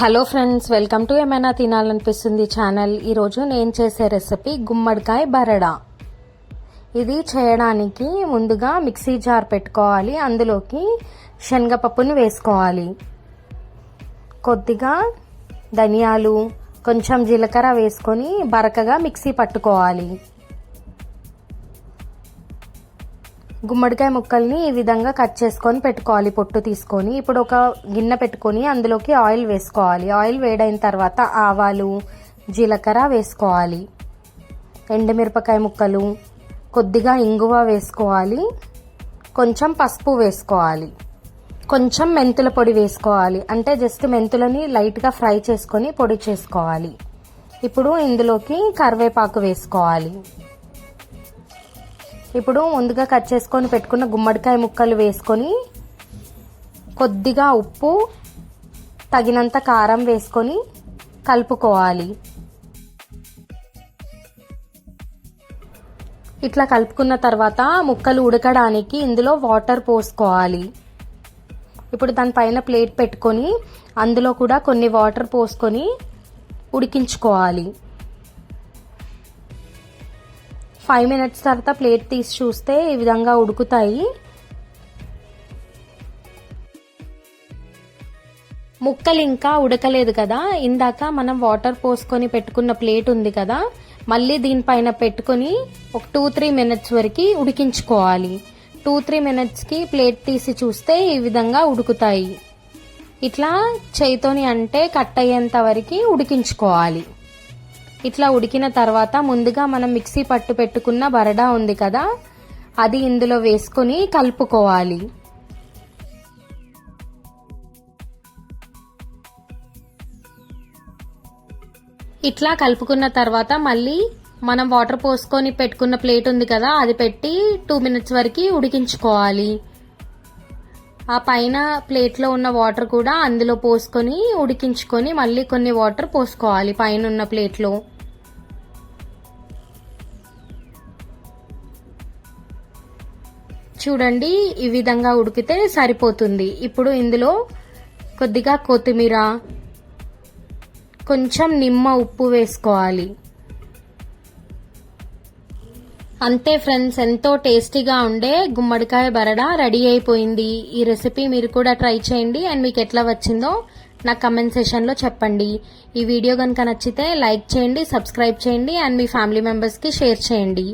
Hello friends welcome to ఏమైనా తినాలనిపిస్తుంది channel ఈరోజు నేను చేసే రెసిపీ గుమ్మడికాయ బరడా. ఇది చేయడానికి ముందుగా మిక్సీ జార్ పెట్టుకోవాలి. అందులోకి శనగపప్పును వేసుకోవాలి. కొద్దిగా ధనియాలు కొంచెం జీలకర్ర వేసుకొని బరకగా మిక్సీ పట్టుకోవాలి. గుమ్మడికాయ ముక్కల్ని ఈ విధంగా కట్ చేసుకొని పెట్టుకోవాలి పొట్టు తీసుకొని. ఇప్పుడు ఒక గిన్నె పెట్టుకొని అందులోకి ఆయిల్ వేసుకోవాలి. ఆయిల్ వేడైన తర్వాత ఆవాలు జీలకర్ర వేసుకోవాలి. ఎండుమిరపకాయ ముక్కలు కొద్దిగా ఇంగువ వేసుకోవాలి. కొంచెం పసుపు వేసుకోవాలి. కొంచెం మెంతుల పొడి వేసుకోవాలి. అంటే జస్ట్ మెంతులని లైట్గా ఫ్రై చేసుకొని పొడి చేసుకోవాలి. ఇప్పుడు ఇందులోకి కరివేపాకు వేసుకోవాలి. ఇప్పుడు ముందుగా కట్ చేసుకొని పెట్టుకున్న గుమ్మడికాయ ముక్కలు వేసుకొని కొద్దిగా ఉప్పు తగినంత కారం వేసుకొని కలుపుకోవాలి. ఇట్లా కలుపుకున్న తర్వాత ముక్కలు ఉడకడానికి ఇందులో వాటర్ పోసుకోవాలి. ఇప్పుడు దానిపైన ప్లేట్ పెట్టుకొని అందులో కూడా కొన్ని వాటర్ పోసుకొని ఉడికించుకోవాలి. ఫైవ్ మినిట్స్ తర్వాత ప్లేట్ తీసి చూస్తే ఈ విధంగా ఉడుకుతాయి. ముక్కలు ఇంకా ఉడకలేదు కదా. ఇందాక మనం వాటర్ పోసుకొని పెట్టుకున్న ప్లేట్ ఉంది కదా. మళ్ళీ దీనిపైన పెట్టుకొని ఒక టూ త్రీ మినిట్స్ వరకు ఉడికించుకోవాలి. టూ త్రీ మినిట్స్కి ప్లేట్ తీసి చూస్తే ఈ విధంగా ఉడుకుతాయి. ఇట్లా చేయితోని అంటే కట్ అయ్యేంత వరకు ఉడికించుకోవాలి. ఇట్లా ఉడికిన తర్వాత ముందుగా మనం మిక్సీ పట్టు పెట్టుకున్న బరడా ఉంది కదా అది ఇందులో వేసుకొని కలుపుకోవాలి. ఇట్లా కలుపుకున్న తర్వాత మళ్ళీ మనం వాటర్ పోసుకొని పెట్టుకున్న ప్లేట్ ఉంది కదా అది పెట్టి టూ మినిట్స్ వరకు ఉడికించుకోవాలి. ఆ పైన ప్లేట్లో ఉన్న వాటర్ కూడా అందులో పోసుకొని ఉడికించుకొని మళ్ళీ కొన్ని వాటర్ పోసుకోవాలి పైన ఉన్న ప్లేట్లో. చూడండి ఈ విధంగా ఉడికితే సరిపోతుంది. ఇప్పుడు ఇందులో కొద్దిగా కొత్తిమీర కొంచెం నిమ్మ ఉప్పు వేసుకోవాలి. అంతే ఫ్రెండ్స్ ఎంతో టేస్టీగా ఉండే గుమ్మడికాయ బరడా రెడీ అయిపోయింది. ఈ రెసిపీ మీరు కూడా ట్రై చేయండి. అండ్ మీకు ఎట్లా వచ్చిందో నాకు కమెంట్ సెషన్లో చెప్పండి. ఈ వీడియో కనుక నచ్చితే లైక్ చేయండి సబ్స్క్రైబ్ చేయండి అండ్ మీ ఫ్యామిలీ మెంబర్స్కి షేర్ చేయండి.